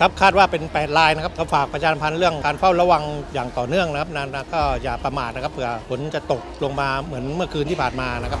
ครับคาดว่าเป็น 8 ลายนะครับก็ฝากประชาสัมพันธ์เรื่องการเฝ้าระวังอย่างต่อเนื่องนะครับนะนก็อย่าประมาทนะครับเผื่อฝนจะตกลงมาเหมือนเมื่อคืนที่ผ่านมานะครับ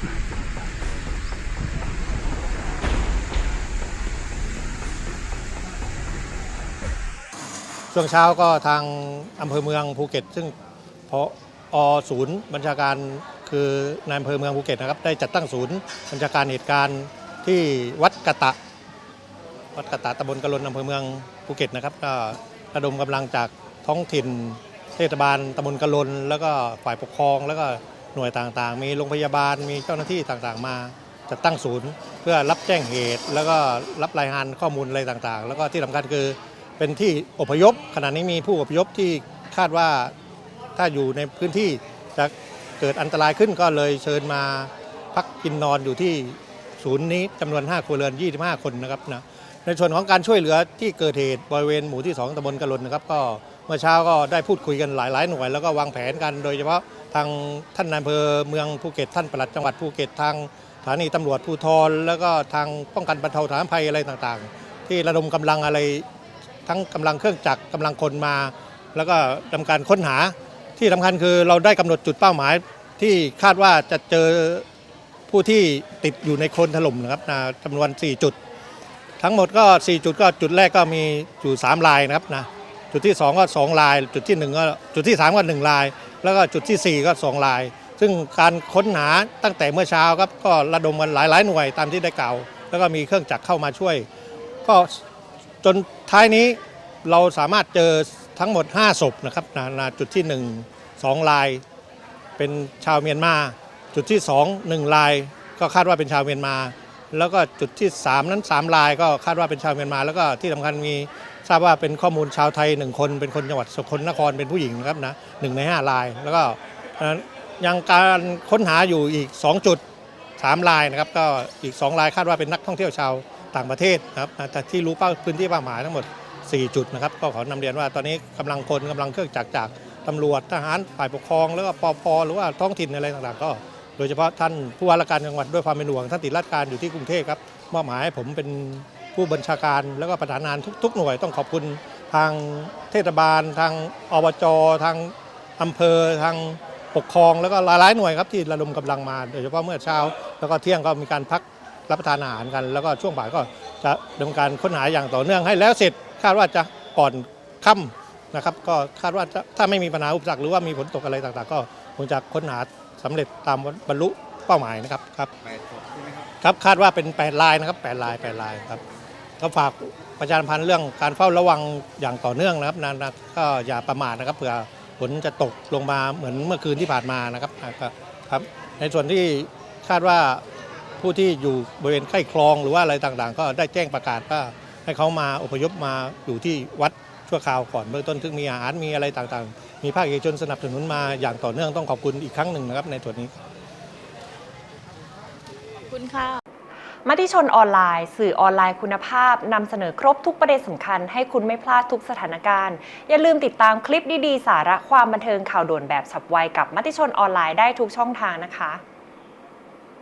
ช่วงเช้าก็ทางอำเภอเมืองภูเก็ต ซึ่งพออศูนย์บัญชาการคือนายอำเภอเมืองภูเก็ตนะครับได้จัดตั้งศูนย์บัญชาการเหตุการณ์ที่วัดกะตะ วัดกะตะตำบลกะลนอำเภอเมืองภูเก็ตนะครับก็ระดมกำลังจากท้องถิ่น เทศบาลตำบลกะลนแล้วก็ฝ่ายปกครองแล้วก็ หน่วยต่างๆ มีโรงพยาบาลมีเจ้าหน้าที่ต่างๆ มาจัดตั้งศูนย์ เพื่อรับแจ้งเหตุ แล้วก็รับรายงานข้อมูลอะไรต่างๆ แล้วก็ที่สำคัญคือเป็นที่อพยพขณะนี้มีผู้อพยพที่คาดว่าถ้าอยู่ในพื้นที่จะเกิดอันตรายขึ้นก็เลยเชิญมาพักกินนอนอยู่ที่ศูนย์นี้จำนวน 5 ครัวเรือน 25 คนนะครับนะในส่วนของการช่วยเหลือที่เกิดเหตุบริเวณหมู่ที่ 2ตำบลกระลนนะครับก็ เมื่อเช้าก็ได้พูดคุยกันหลาย ๆ หน่วย แล้วก็วางแผนกัน โดยเฉพาะทางท่านนายอำเภอเมืองภูเก็ตท่านปลัดจังหวัดภูเก็ตทางสถานีตำรวจภูธรแล้วก็ทางป้องกันบรรเทาสาธารณภัยอะไรต่างๆ ที่ระดมกำลังอะไรทั้งกำลังเครื่องจักรกำลังคนมา แล้วก็ทำการค้นหาที่สำคัญคือเราได้กำหนดจุดเป้าหมาย ที่คาดว่าจะเจอผู้ที่ติดอยู่ในโคลนถล่มนะครับนะจำนวน 4 จุด ทั้งหมดก็ 4 จุดก็จุดแรกก็มีอยู่ 3 ลายนะครับนะ จุดที่ 2 ก็ 2 ลาย จุดที่1ก็จุดที่ 3 ก็ 1 ลาย แล้วก็จุดทีสี่ 4 ก็ 2 ลาย ซึ่งการค้นหาตั้งแต่เมื่อเช้าครับก็ระดมกันหลายๆหน่วยตามที่ได้กล่าว แล้วก็มีเครื่องจักรเข้ามาช่วย ก็จนท้ายนี้เราสามารถเจอทั้งหมด 5 ศพนะครับณณจุดที่ 1 2 ลาย เป็นชาวเมียนมา จุดที่ 2 1 ลาย ก็คาดว่าเป็นชาวเมียนมา แล้วก็จุดที่ 3 นั้น3ลายก็คาดว่าเป็นชาวเมียนมา แล้วก็ที่สำคัญมีทราบว่าเป็นข้อมูลชาวไทย 1 คนเป็นคนจังหวัดสกลนครเป็นผู้หญิงนะครับนะหนึ่งใน5ลาย แล้วก็เอ่อยังการค้นหาอยู่อีก 2 จุด3ลายนะครับก็อีก2ลายคาดว่าเป็นนักท่องเที่ยวชาวต่างประเทศนะครับแต่ที่รู้เป้าพื้นที่เป้าหมายทั้งหมด 4 จุดนะครับก็ขอนำเรียนว่าตอนนี้กำลังคนกำลังเครื่องจักรจากตำรวจทหารฝ่ายปกครองแล้วก็ปพหรือว่าท้องถิ่นอะไรต่างๆ ก็ โดยเฉพาะท่านผู้ว่าราชการจังหวัดด้วยความเป็นห่วงท่านติดราชการอยู่ที่กรุงเทพครับมอบหมายให้ผมเป็นผู้บัญชาการแล้วก็ประธานานทุก ๆ หน่วยต้องขอบคุณทางเทศบาล ทางอบจทางอำเภอทางปกครองแล้วก็หลายๆหน่วยครับที่ระดมกำลังมาโดยเฉพาะเมื่อเช้า แล้วก็เที่ยงก็มีการพักรับประทานอาหารกัน แล้วก็ช่วงบ่ายก็จะดำเนินการค้นหาอย่างต่อเนื่องให้แล้วเสร็จคาดว่าจะก่อนค่ำนะครับก็คาดว่าถ้าไม่มีปัญหาอุปสรรคหรือว่ามีฝนตกอะไรต่างๆ ก็คงจะค้นหา สำเร็จตามบรรลุเป้าหมายนะครับครับแปดศพใช่ไหมครับครับคาดว่าเป็น8ลายนะครับ8ลาย8ลายครับก็ฝากประชาสัมพันธ์เรื่องการเฝ้าระวังอย่างต่อเนื่องนะครับนะนะก็อย่าประมาทนะครับเผื่อฝนจะตกลงมาเหมือนเมื่อคืนที่ผ่านมานะครับนะครับครับ ในส่วนที่คาดว่าผู้ที่อยู่บริเวณใกล้คลองหรือว่าอะไรต่างๆ ก็ได้แจ้งประกาศว่าให้เขามาอพยพมาอยู่ที่วัด ชั่วคราวก่อนเบื้องต้นซึ่งมีอาหารมีอะไรต่างๆ มีภาคเอกชนสนับสนุนมาอย่างต่อเนื่องต้องขอบคุณอีกครั้งหนึ่งนะครับในส่วนนี้ขอบคุณค่ะมติชนออนไลน์ สื่อออนไลน์คุณภาพนำเสนอครบทุกประเด็นสำคัญ ให้คุณไม่พลาดทุกสถานการณ์ อย่าลืมติดตามคลิปดีๆ สาระความบันเทิงข่าวด่วนแบบฉับไวกับมติชนออนไลน์ได้ทุกช่องทางนะคะ